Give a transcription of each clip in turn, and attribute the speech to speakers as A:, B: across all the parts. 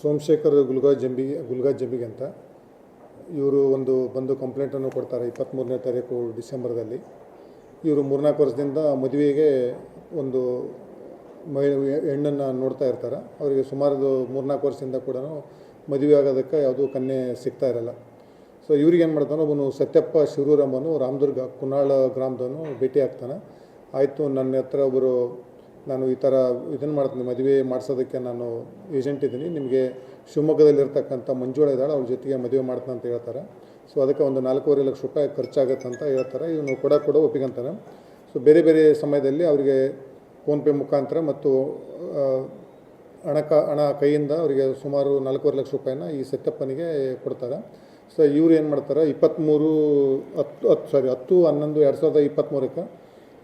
A: ಸೋಮಶೇಖರ್ ಗುಲ್ಗಾ ಜಂಬಿಗೆ ಗುಲ್ಗಾ ಜಂಬಿಗೆ ಅಂತ. ಇವರು ಒಂದು ಬಂದು ಕಂಪ್ಲೇಂಟನ್ನು ಕೊಡ್ತಾರೆ ಇಪ್ಪತ್ತ್ಮೂರನೇ ತಾರೀಕು ಡಿಸೆಂಬರ್ದಲ್ಲಿ. ಇವರು ಮೂರ್ನಾಲ್ಕು ವರ್ಷದಿಂದ ಮದುವೆಗೆ ಒಂದು ಮಹಿಳೆ, ಹೆಣ್ಣನ್ನು ನೋಡ್ತಾ ಇರ್ತಾರೆ. ಅವರಿಗೆ ಸುಮಾರು ಮೂರ್ನಾಲ್ಕು ವರ್ಷದಿಂದ ಕೂಡ ಮದುವೆ ಆಗೋದಕ್ಕೆ ಯಾವುದೂ ಕನ್ಯೆ ಸಿಗ್ತಾ ಇರಲ್ಲ. ಸೊ ಇವ್ರಿಗೆ ಏನು ಮಾಡ್ತಾನೆ ಒಬ್ಬನು ಸತ್ಯಪ್ಪ ಶಿರೂರಮ್ಮನು ರಾಮದುರ್ಗ ಕುನಾಳ ಗ್ರಾಮದವನು ಭೇಟಿ ಆಗ್ತಾನೆ. ಆಯಿತು, ನನ್ನ ಹತ್ರ ಒಬ್ಬರು ನಾನು ಈ ಥರ ಇದನ್ನು ಮಾಡ್ತೀನಿ, ಮದುವೆ ಮಾಡಿಸೋದಕ್ಕೆ ನಾನು ಏಜೆಂಟ್ ಇದ್ದೀನಿ. ನಿಮಗೆ ಶಿವಮೊಗ್ಗದಲ್ಲಿರ್ತಕ್ಕಂಥ ಮಂಜುಳ ಇದ್ದಾಳೆ ಅವ್ರ ಜೊತೆಗೆ ಮದುವೆ ಮಾಡ್ತಾನೆ ಅಂತ ಹೇಳ್ತಾರೆ. ಸೊ ಅದಕ್ಕೆ ಒಂದು ನಾಲ್ಕೂವರೆ ಲಕ್ಷ ರೂಪಾಯಿ ಖರ್ಚಾಗುತ್ತೆ ಅಂತ ಹೇಳ್ತಾರೆ. ಇವನು ಕೂಡ ಕೂಡ ಒಪ್ಪಿಕೊಂತಾನೆ. ಸೊ ಬೇರೆ ಬೇರೆ ಸಮಯದಲ್ಲಿ ಅವರಿಗೆ ಫೋನ್ಪೇ ಮುಖಾಂತರ ಮತ್ತು ಹಣಕ ಹಣ ಕೈಯಿಂದ ಅವರಿಗೆ ಸುಮಾರು ನಾಲ್ಕೂವರೆ ಲಕ್ಷ ರೂಪಾಯಿನ ಈ ಸತ್ಯಪ್ಪನಿಗೆ ಕೊಡ್ತಾರೆ. ಸೊ ಇವ್ರು ಏನು ಮಾಡ್ತಾರೆ ಇಪ್ಪತ್ತ್ಮೂರು ಹತ್ತು ಹತ್ತು ಸಾರಿ ಹತ್ತು, ಹನ್ನೊಂದು, ಎರಡು ಸಾವಿರದ ಇಪ್ಪತ್ತ್ಮೂರಕ್ಕೆ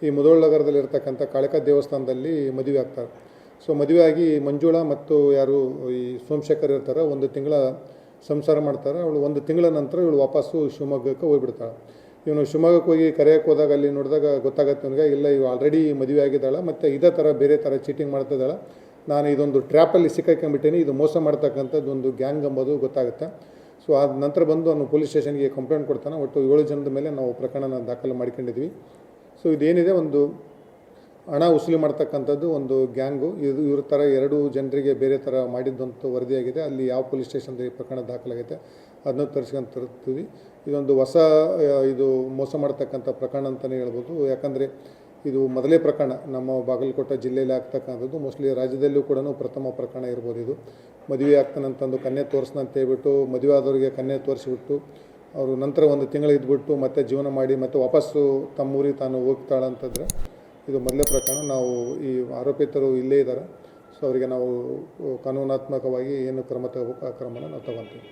A: ಈ ಮುದೋಳ್ನಗರದಲ್ಲಿರ್ತಕ್ಕಂಥ ಕಾಳಿಕಾ ದೇವಸ್ಥಾನದಲ್ಲಿ ಮದುವೆ ಆಗ್ತಾರೆ. ಸೊ ಮದುವೆ ಆಗಿ ಮಂಜುಳಾ ಮತ್ತು ಯಾರು ಈ ಸೋಮಶೇಖರ್ ಇರ್ತಾರೆ, ಒಂದು ತಿಂಗಳ ಸಂಸಾರ ಮಾಡ್ತಾರೆ. ಅವಳು ಒಂದು ತಿಂಗಳ ನಂತರ ಇವಳು ವಾಪಸ್ಸು ಶಿವಮೊಗ್ಗಕ್ಕೆ ಹೋಗಿಬಿಡ್ತಾಳೆ. ಇವನು ಶಿವಮೊಗ್ಗಕ್ಕೆ ಹೋಗಿ ಕರೆಯಕ್ಕೆ ಹೋದಾಗ ಅಲ್ಲಿ ನೋಡಿದಾಗ ಗೊತ್ತಾಗತ್ತೆ ಅವನಿಗೆ, ಇಲ್ಲ, ಇವು ಆಲ್ರೆಡಿ ಮದುವೆ ಆಗಿದ್ದಾಳೆ, ಮತ್ತು ಇದೇ ಥರ ಬೇರೆ ಥರ ಚೀಟಿಂಗ್ ಮಾಡ್ತಿದ್ದಾಳೆ ನಾನು ಇದೊಂದು ಟ್ರ್ಯಾಪಲ್ಲಿ ಸಿಕ್ಕಾಕೊಂಡ್ಬಿಟ್ಟೀನಿ, ಇದು ಮೋಸ ಮಾಡ್ತಕ್ಕಂಥದ್ದು ಒಂದು ಗ್ಯಾಂಗ್ ಎಂಬುದು ಗೊತ್ತಾಗುತ್ತೆ. ಸೊ ಆದ ನಂತರ ಬಂದು ಅವನು ಪೊಲೀಸ್ ಸ್ಟೇಷನ್ಗೆ ಕಂಪ್ಲೇಂಟ್ ಕೊಡ್ತಾನೆ. ಒಟ್ಟು ಏಳು ಜನದ ಮೇಲೆ ನಾವು ಪ್ರಕರಣ ದಾಖಲು ಮಾಡ್ಕೊಂಡಿದ್ವಿ. ಸೊ ಇದೇನಿದೆ ಒಂದು ಹಣ ವಸೂಲಿ ಮಾಡ್ತಕ್ಕಂಥದ್ದು ಒಂದು ಗ್ಯಾಂಗು. ಇದು ಇವ್ರ ಥರ ಎರಡು ಜನರಿಗೆ ಬೇರೆ ಥರ ಮಾಡಿದ್ದಂಥ ವರದಿಯಾಗಿದೆ. ಅಲ್ಲಿ ಯಾವ ಪೊಲೀಸ್ ಸ್ಟೇಷನ್ದಲ್ಲಿ ಪ್ರಕರಣ ದಾಖಲಾಗೈತೆ ಅದನ್ನು ತರಿಸ್ಕೊಂಡು ತರ್ತೀವಿ. ಇದೊಂದು ಹೊಸ, ಇದು ಮೋಸ ಮಾಡ್ತಕ್ಕಂಥ ಪ್ರಕರಣ ಅಂತಲೇ ಹೇಳ್ಬೋದು. ಯಾಕಂದರೆ ಇದು ಮೊದಲೇ ಪ್ರಕರಣ. ನಮ್ಮ ಬಾಗಲಕೋಟೆ ಜಿಲ್ಲೆಯಲ್ಲಿ ಆಗ್ತಕ್ಕಂಥದ್ದು. ಮೋಸ್ಟ್ಲಿ ರಾಜ್ಯದಲ್ಲೂ ಕೂಡ ಪ್ರಥಮ ಪ್ರಕರಣ ಇರ್ಬೋದು ಇದು. ಮದುವೆ ಆಗ್ತಾನಂತಂದು ಕನ್ಯೆ ತೋರಿಸ್ನ ಅಂತ ಹೇಳ್ಬಿಟ್ಟು ಮದುವೆ ಆದವರಿಗೆ ಕನ್ಯೆ ತೋರಿಸಿಬಿಟ್ಟು ಅವರು ನಂತರ ಒಂದು ತಿಂಗಳು ಇದ್ಬಿಟ್ಟು ಮತ್ತೆ ಜೀವನ ಮಾಡಿ ಮತ್ತೆ ವಾಪಸ್ಸು ತಮ್ಮೂರಿಗೆ ತಾನು ಹೋಗ್ತಾಳಂತಂದರೆ ಇದು ಮೊದಲೇ ಪ್ರಕರಣ. ನಾವು ಈ ಆರೋಪಿತರು ಇಲ್ಲೇ ಇದ್ದಾರೆ. ಸೊ ಅವರಿಗೆ ನಾವು ಕಾನೂನಾತ್ಮಕವಾಗಿ ಏನು ಕ್ರಮ ತಗೋಬೇಕು ಆ ಕ್ರಮನ ನಾವು ತಗೊತೀವಿ.